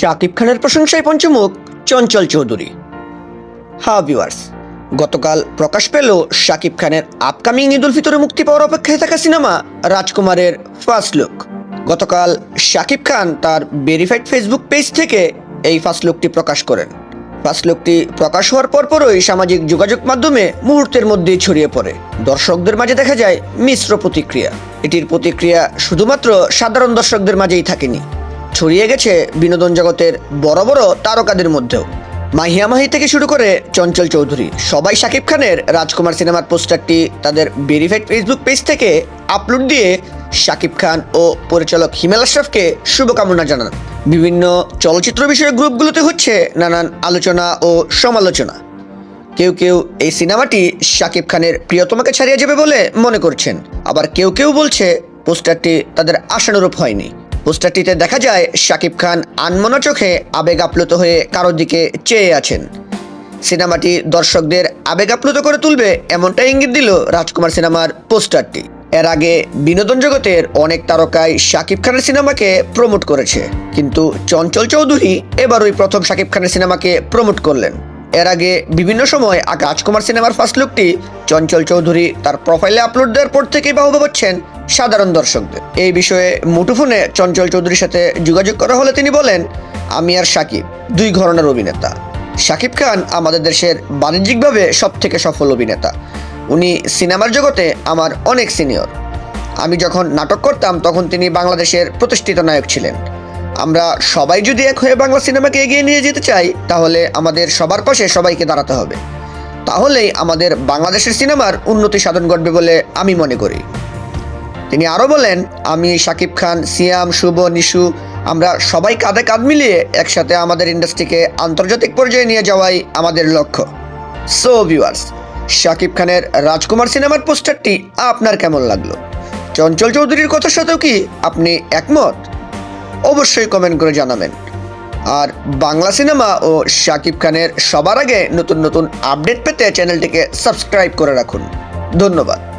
শাকিব খানের প্রশংসায় পঞ্চমুখ চঞ্চল চৌধুরী। হা ভিউয়ার্স গতকাল প্রকাশ পেল শাকিব খানের আপকামিং ঈদ উল ফিতরে মুক্তি পাওয়ার অপেক্ষায় থাকা সিনেমা রাজকুমারের ফার্স্ট লুক গতকাল শাকিব খান তার ভেরিফাইড ফেসবুক পেজ থেকে এই ফার্স্ট লুকটি প্রকাশ করেন। ফার্স্ট লুকটি প্রকাশ হওয়ার পরপরই সামাজিক যোগাযোগ মাধ্যমে মুহূর্তের মধ্যেই ছড়িয়ে পড়ে। দর্শকদের মাঝে দেখা যায় মিশ্র প্রতিক্রিয়া। এটির প্রতিক্রিয়া শুধুমাত্র সাধারণ দর্শকদের মাঝেই থাকেনি। ছড়িয়ে গেছে বিনোদন জগতের বড় বড় তারকাদের মধ্যেও। মাহিয়া মাহি থেকে শুরু করে চঞ্চল চৌধুরী, সবাই শাকিব খানের রাজকুমার সিনেমার পোস্টারটি তাদের ভেরিফাইড ফেসবুক পেজ থেকে আপলোড দিয়ে শাকিব খান ও পরিচালক হিমেল আশরাফকে শুভকামনা জানান। বিভিন্ন চলচ্চিত্র বিষয়ক গ্রুপগুলোতে হচ্ছে নানান আলোচনা ও সমালোচনা। কেউ কেউ এই সিনেমাটি শাকিব খানের প্রিয়তমাকে ছাড়িয়ে যাবে বলে মনে করছেন। আবার কেউ কেউ বলছে, পোস্টারটি তাদের আশানুরূপ হয়নি। পোস্টারটিতে দেখা যায়, শাকিব খান আনমনা চোখে আবেগ আপ্লুত হয়ে কারোর দিকে চেয়ে আছেন। সিনেমাটি দর্শকদের আবেগ আপ্লুত করে তুলবে এমনটা ইঙ্গিত দিল রাজকুমার সিনেমার পোস্টারটি। এর আগে বিনোদন জগতের অনেক তারকাই শাকিব খানের সিনেমাকে প্রমোট করেছে, কিন্তু চঞ্চল চৌধুরী এবার ওই প্রথম শাকিব খানের সিনেমাকে প্রমোট করলেন। এর আগে বিভিন্ন সময় আগে রাজকুমার সিনেমার ফার্স্ট লুকটি চঞ্চল চৌধুরী তার প্রোফাইলে আপলোড দেওয়ার পর থেকেই বাহুবা পাচ্ছেন সাধারণ দর্শকদের। এই বিষয়ে মুঠোফোনে চঞ্চল চৌধুরীর সাথে যোগাযোগ করা হলে তিনি বলেন, আমি আর সাকিব, দুই ঘরনার অভিনেতা। সাকিব খান আমাদের দেশের বাণিজ্যিকভাবে সব থেকে সফল অভিনেতা। উনি সিনেমার জগতে আমার অনেক সিনিয়র। আমি যখন নাটক করতাম, তখন তিনি বাংলাদেশের প্রতিষ্ঠিত নায়ক ছিলেন। আমরা সবাই যদি এক হয়ে বাংলা সিনেমাকে এগিয়ে নিয়ে যেতে চাই, তাহলে আমাদের সবার পাশে সবাইকে দাঁড়াতে হবে। তাহলেই আমাদের বাংলাদেশের সিনেমার উন্নতি সাধন ঘটবে বলে আমি মনে করি। তিনি আরও বলেন, আমি শাকিব খান, সিয়াম, শুভ, নিশু, আমরা সবাই কাঁধে কাঁধ মিলিয়ে একসাথে আমাদের ইন্ডাস্ট্রিকে আন্তর্জাতিক পর্যায়ে নিয়ে যাওয়াই আমাদের লক্ষ্য। সো ভিউয়ার্স শাকিব খানের রাজকুমার সিনেমার পোস্টারটি আপনার কেমন লাগল? চঞ্চল চৌধুরীর কথার সাথেও কি আপনি একমত? অবশ্যই কমেন্ট করে জানাবেন। আর বাংলা সিনেমা ও শাকিব খানের সবার আগে নতুন নতুন আপডেট পেতে চ্যানেলটিকে সাবস্ক্রাইব করে রাখুন। ধন্যবাদ।